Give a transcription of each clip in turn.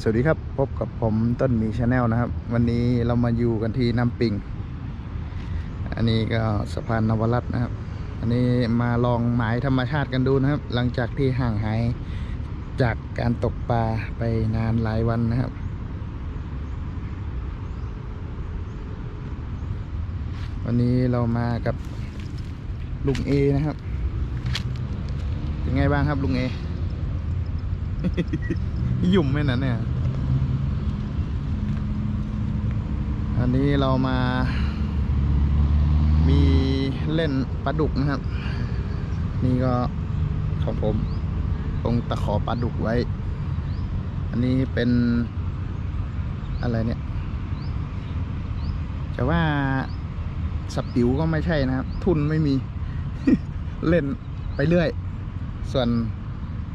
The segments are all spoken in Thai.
สวัสดีครับ พบกับผมต้นมีชาแนลนะครับ วันนี้เรามาอยู่กันที่น้ำปิง อันนี้ก็สะพานนวรัตน์นะครับ อันนี้มาลองหมายธรรมชาติกันดูนะครับ หลังจากที่ห่างหายจากการตกปลาไปนานหลายวันนะครับ วันนี้เรามากับลุงเอนะครับ เป็นไงบ้างครับลุงเอ ยุ่มไหมนะเนี่ย อันนี้เรามา มีเล่นปลาดุกนะครับ นี่ก็ของผมตรงตะขอปลาดุกไว้ อันนี้เป็นอะไรเนี่ย จะว่าสปิวก็ไม่ใช่นะครับ ทุนไม่มี เล่นไปเรื่อย ส่วน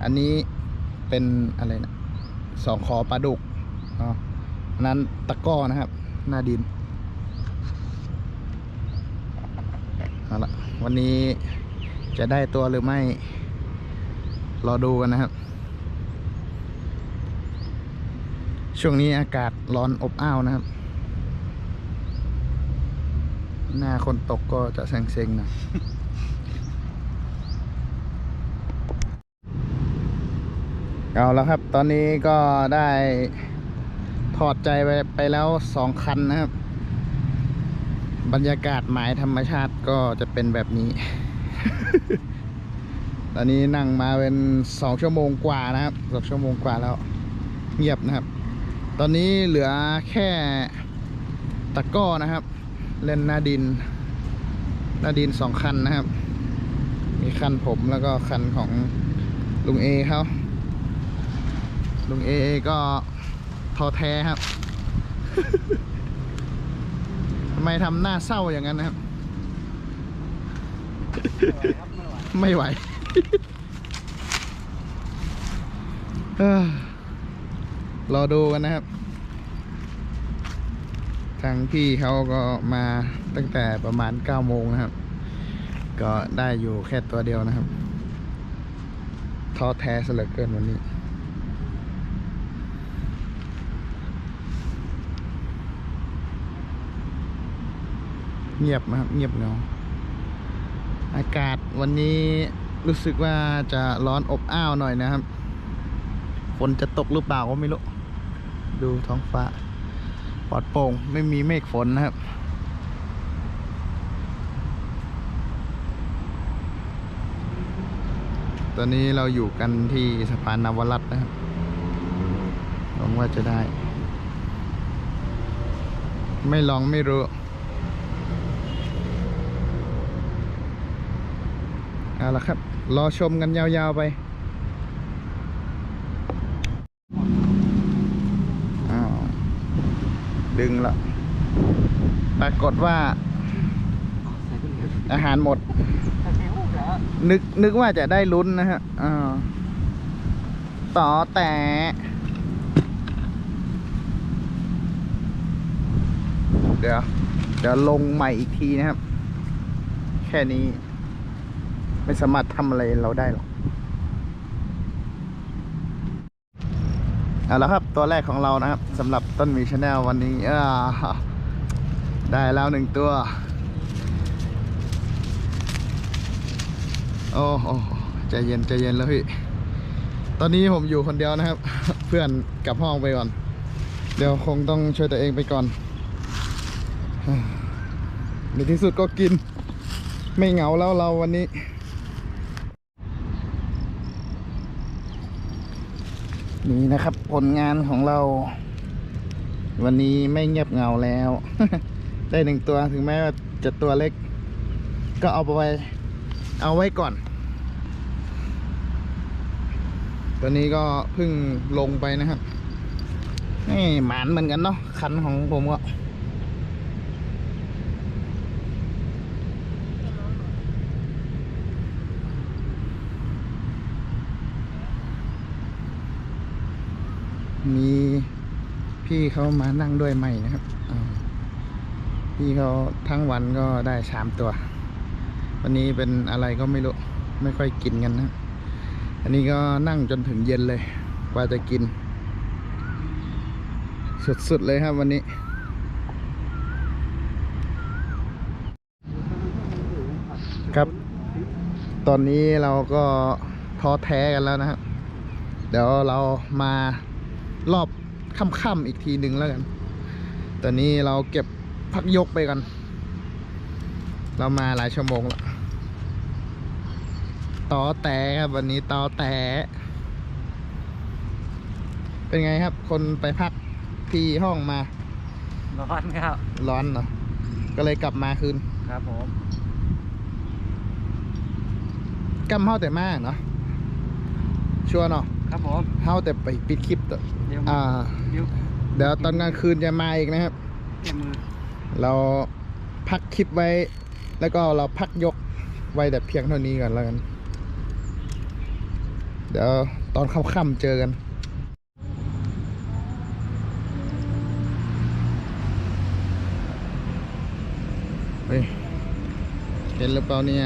อันนี้เป็นอะไรนะ สองคอปลาดุกอ๋อนั้นตะก้อนะครับ หน้าดินเอาละวันนี้จะได้ตัวหรือไม่ รอดูกันนะครับ ช่วงนี้อากาศร้อนอบอ้าวนะครับ หน้าคนตกก็จะเซ็งๆหนะ เอาแล้วครับ ตอนนี้ก็ได้ถอดใจไปไปแล้วสองคันนะครับ บรรยากาศหมายธรรมชาติก็จะเป็นแบบนี้ ตอนนี้นั่งมาเป็นสองชั่วโมงกว่านะครับสองชั่วโมงกว่าแล้ว เงียบนะครับ ตอนนี้เหลือแค่ตะก้อนะครับ เล่นหน้าดิน หน้าดินสองคันนะครับ มีคันผมแล้วก็คันของลุงเอเขา ลุงเอก็ท้อแท้ครับ ทำไมทำหน้าเศร้าอย่างนั้นนะครับ ไม่ไหวรอดูกันนะครับ ทางพี่เขาก็มาตั้งแต่ประมาณ9โมงนะครับ ก็ได้อยู่แค่ตัวเดียวนะครับท้อแท้ซะเหลือเกินวันนี้ เงียบนะครับเงียบเงาอากาศวันนี้รู้สึกว่าจะร้อนอบอ้าวหน่อยนะครับฝนจะตกหรือเปล่าก็ไม่รู้ ดูท้องฟ้าปลอดโปร่งไม่มีเมฆฝนนะครับ ตอนนี้เราอยู่กันที่สะพานนวรัตน์นะครับหวังว่าจะได้ ไม่ลองไม่รู้ เอาละครับ รอชมกันยาวๆไปอ้าวดึงละปรากฏว่า อาหารหมด นึกนึกว่าจะได้ลุ้นนะฮะอ่าต่อแต่เดี๋ยวเดี๋ยวลงใหม่อีกทีนะครับ แค่นี้ ไม่สามารถทำอะไรเราได้หรอกเอาละครับตัวแรกของเรานะครับสำหรับต้นมีชาแนลวันนี้ได้แล้วหนึ่งตัว โอ้โหใจเย็นใจเย็นแล้วพี่ ตอนนี้ผมอยู่คนเดียวนะครับ เพื่อนกลับห้องไปก่อน เดี๋ยวคงต้องช่วยตัวเองไปก่อนในที่สุดก็กิน ไม่เหงาแล้วเราวันนี้ นี่นะครับผลงานของเรา วันนี้ไม่เงียบเงาแล้ว ได้หนึ่งตัวถึงแม้ว่าจะตัวเล็ก ก็เอาไปเอาไว้ก่อน ตัวนี้ก็เพิ่งลงไปนะครับนี่หมานเหมือนกันเนาะคันของผมก็ มี พี่เขามานั่งด้วยใหม่นะครับพี่เขาทั้งวันก็ได้สามตัว วันนี้เป็นอะไรก็ไม่รู้ ไม่ค่อยกินกันนะ อันนี้ก็นั่งจนถึงเย็นเลยกว่าจะกิน สุดๆเลยครับวันนี้ครับ ตอนนี้เราก็ท้อแท้กันแล้วนะครับ เดี๋ยวเรามารอบ ค่ำๆอีกทีหนึ่งแล้วกัน ตอนนี้เราเก็บพักยกไปกัน เรามาหลายชั่วโมงแล้วต่อแต่ครับวันนี้ต่อแต่เป็นไงครับ คนไปพักที่ห้องมา ร้อนครับ ร้อนเหรอก็เลยกลับมาคืน ครับผมกำเฮาแต่มากเนาะชัวร์เนาะ ครับผมเฮาแต่ไปปิดคลิปต่อเดี๋ยวอ่าเดี๋ยวเดี๋ยวตอนกลางคืนจะมาอีกนะครับเก็บมือเราพักคลิปไว้ แล้วก็เราพักยกไว้แต่เพียงเท่านี้ก่อนแล้วกัน เดี๋ยวตอนค่ำๆเจอกันเฮ้ยเห็นหรือเปล่าเนี่ย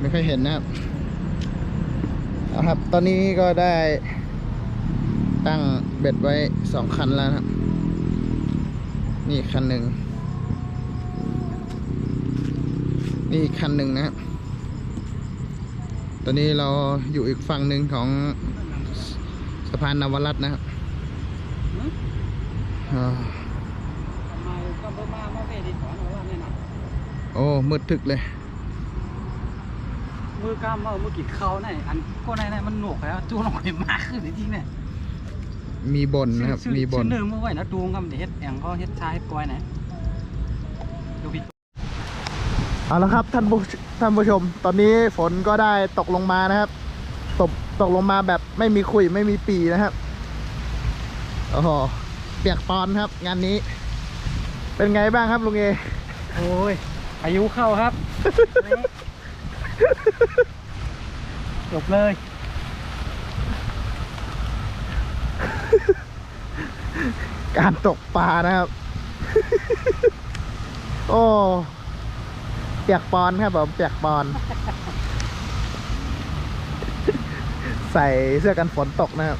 ไม่ค่อยเห็นนะครับ เอาครับ ตอนนี้ก็ได้ตั้งเบ็ดไว้สองคันแล้วนะครับ นี่คันหนึ่ง นี่อีกคันหนึ่งนะครับตอนนี้เราอยู่อีกฝั่งหนึ่งของสสะพานนวรัตน์นะครับอ่ามาก็เบอร์มามาเวดิถอนว่าเนี่ยนะโอ้มืดทึกเลย มือกล้ามเอามือกินข้าวไหนอันก็ไหนไหนมันหนวกแล้วจูนออกมากขึ้นจริงๆเนี่ยมีบนนะครับชื่อมีบนชื่อเดิมเมื่อไหร่นะจูงกับเฮ็ดแองก็เฮ็ดชายปล่อยไหนดูผิดเอาละครับท่านผู้ท่านผู้ชม ตอนนี้ฝนก็ได้ตกลงมานะครับ ตกตกลงมาแบบไม่มีขุยไม่มีปีนะครับโอ้โหเปียกปอนครับ งานนี้ เป็นไงบ้างครับลุงเอโอ้ยอายุเข้าครับ จบเลย การตกปลานะครับ โอ้เปียกปอนครับผมเปียกปอน ใส่เสื้อกันฝนตกนะครับ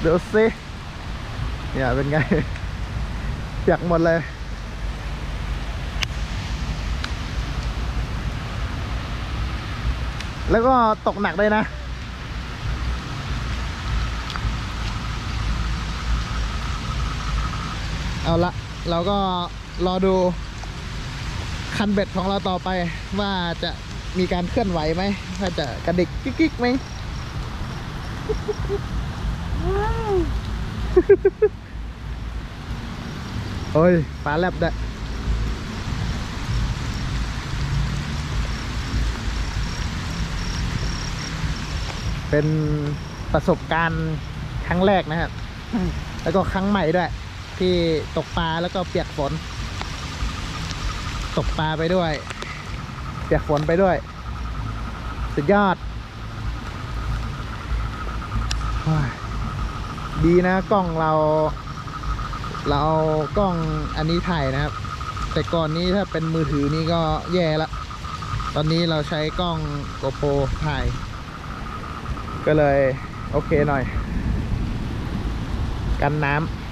เดูสิเนี่ยเป็นไง เปียกหมดเลย แล้วก็ตกหนักเลยนะ เอาละ เราก็รอดูคันเบ็ดของเราต่อไปว่าจะมีการเคลื่อนไหวไหมว่าจะกระดิกกิ๊กๆไหมโอ้ยปลาแลบได้ เป็นประสบการณ์ครั้งแรกนะครับ แล้วก็ครั้งใหม่ด้วย ที่ตกปลาแล้วก็เปียกฝน ตกปลาไปด้วย เปียกฝนไปด้วย สุดยอดโอ้ยดีนะกล้องเรา เราเอากล้องอันนี้ถ่ายนะครับ แต่ก่อนนี้ถ้าเป็นมือถือนี่ก็แย่ละ ตอนนี้เราใช้กล้อง GoPro ถ่าย ก็เลย โอเคหน่อย กันน้ำ